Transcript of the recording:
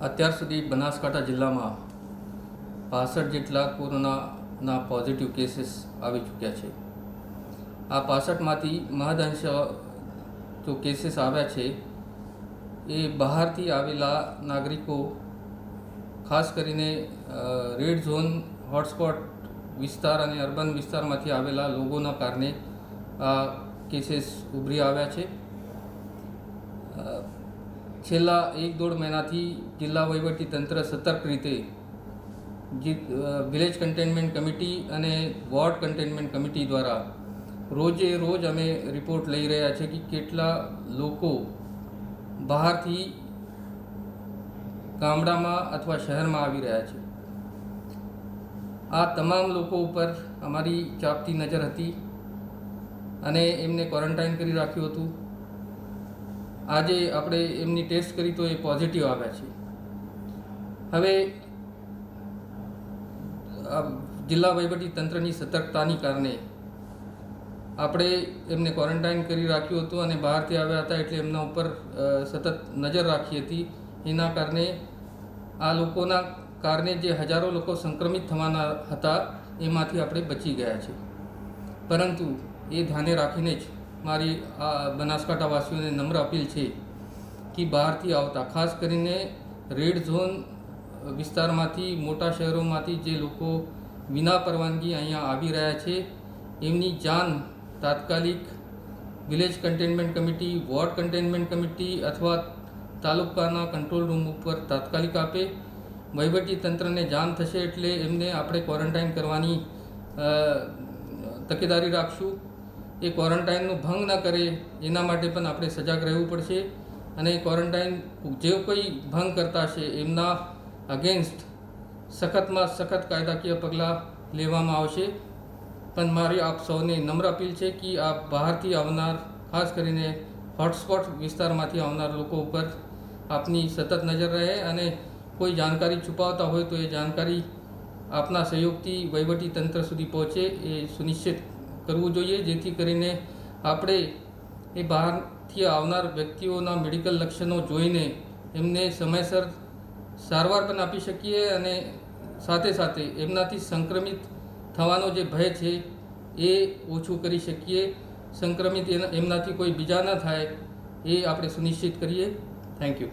અત્યાર સુધી બનાસકાંઠા જિલ્લામાં પાસઠ જેટલા કોરોનાના પોઝિટિવ કેસીસ આવી ચૂક્યા છે. આ પાસઠમાંથી મહદઅંશ જો કેસીસ આવ્યા છે, એ બહારથી આવેલા નાગરિકો, ખાસ કરીને રેડ ઝોન હોટસ્પોટ વિસ્તાર અને અર્બન વિસ્તારમાંથી આવેલા લોકોના કારણે આ કેસીસ ઉભરી આવ્યા છે. છેલ્લા એક દોઢ મહિનાથી જિલ્લા વહીવટી તંત્ર સતર્ક રીતે જે વિલેજ કન્ટેનમેન્ટ કમિટી અને વોર્ડ કન્ટેનમેન્ટ કમિટી દ્વારા રોજે રોજ અમે રિપોર્ટ લઈ રહ્યા છે કે કેટલા લોકો બહારથી ગામડામાં અથવા શહેરમાં આવી રહ્યા છે. આ તમામ લોકો ઉપર અમારી ચાપતી નજર હતી અને એમને ક્વોરન્ટાઇન કરી રાખ્યું હતું. આજે આપણે એમની ટેસ્ટ કરી તો એ પોઝિટિવ આવ્યા છે હવે જિલ્લા વહીવટી તંત્રની સતર્કતાની કારણે આપણે એમને ક્વોરન્ટાઇન કરી રાખ્યું હતું અને બહારથી આવ્યા હતા એટલે એમના ઉપર સતત નજર રાખી હતી. એના કારણે આ લોકોના કારણે જે હજારો લોકો સંક્રમિત થવાના હતા, એમાંથી આપણે બચી ગયા છે પરંતુ એ ધ્યાને રાખીને જ મારી આ બનાસકાંઠાવાસીઓને નમ્ર અપીલ છે કે બહારથી આવતા, ખાસ કરીને રેડ ઝોન વિસ્તારમાંથી, મોટા શહેરોમાંથી જે લોકો વિના પરવાનગી અહીંયા આવી રહ્યા છે, એમની જાન તાત્કાલિક village containment committee, ward containment committee અથવા તાલુકાના કંટ્રોલ રૂમ ઉપર તાત્કાલિક આપે. વહીવટી તંત્રને જાણ થશે એટલે એમને આપણે ક્વોરન્ટાઇન કરવાની તકેદારી રાખશું. એ ક્વોરન્ટાઇનનો ભંગ ન કરે, એના માટે પણ આપણે સજાગ રહેવું પડશે. અને ક્વોરન્ટાઇન જે કોઈ ભંગ કરતા છે એમના અગેન્સ્ટ સખતમાં સખત કાયદાકીય પગલાં લેવામાં આવશે. પણ મારી આપ સૌને નમ્ર અપીલ છે કે આપ બહારથી આવનાર, ખાસ કરીને હોટસ્પોટ વિસ્તારમાંથી આવનાર લોકો ઉપર આપની સતત નજર રહે અને કોઈ જાણકારી છુપાવતા હોય તો એ જાણકારી આપના સહયોગથી વહીવટી તંત્ર સુધી પહોંચે એ સુનિશ્ચિત કરવું જોઈએ, જેથી કરીને આપણે એ બહારથી આવનાર વ્યક્તિઓના મેડિકલ લક્ષણો જોઈને એમને સમયસર સારવાર પણ આપી શકીએ અને સાથે સાથે એમનાથી સંક્રમિત થવાનો જે ભય છે એ ઓછું કરી શકીએ. સંક્રમિત એમનાથી કોઈ બીજા ન થાય એ આપણે સુનિશ્ચિત કરીએ. Thank you